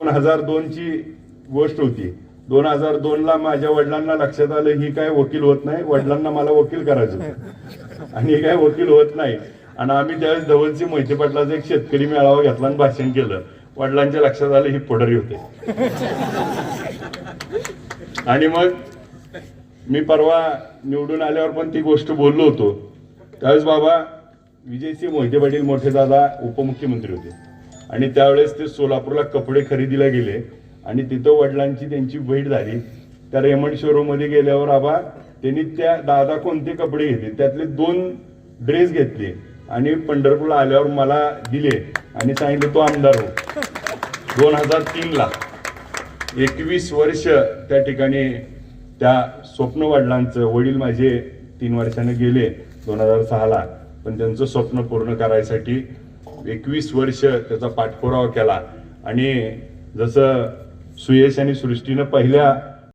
दोन हजार दोनची गोष्ट होती. दोन हजार दोनला माझ्या वडिलांना लक्षात आलं ही काय वकील होत नाही वडिलांना मला वकील करायचं आणि हे काय वकील होत नाही. आणि आम्ही त्यावेळेस धवलची मोहिते पाटलाचा एक शेतकरी मेळावा घेतला आणि भाषण केलं. वडिलांच्या लक्षात आलं ही पोडरी होते. आणि मग मी परवा निवडून आल्यावर पण ती गोष्ट बोललो होतो. त्यावेळेस बाबा विजयसिंह मोहिते पाटील मोठे दादा उपमुख्यमंत्री होते. आणि त्यावेळेस ते सोलापूरला कपडे खरेदीला गेले. आणि तिथं वडिलांची त्यांची भेट झाली. त्या रेमंड शोरूममध्ये गेल्यावर आबा त्यांनी त्या दादा कोणते कपडे घेतले? त्यातले दोन ड्रेस घेतले. आणि पंढरपूरला आल्यावर मला दिले. आणि सांगितलं तो आमदार हो. दोन हजार तीनला एकवीस वर्ष त्या ठिकाणी त्या स्वप्न वडिलांचं वडील माझे तीन वर्षाने गेले दोन हजार सहाला. पण त्यांचं स्वप्न पूर्ण करायसाठी एकवीस वर्ष त्याचा पाठपुरावा केला. आणि जसं सुयश आणि सृष्टीनं पहिल्या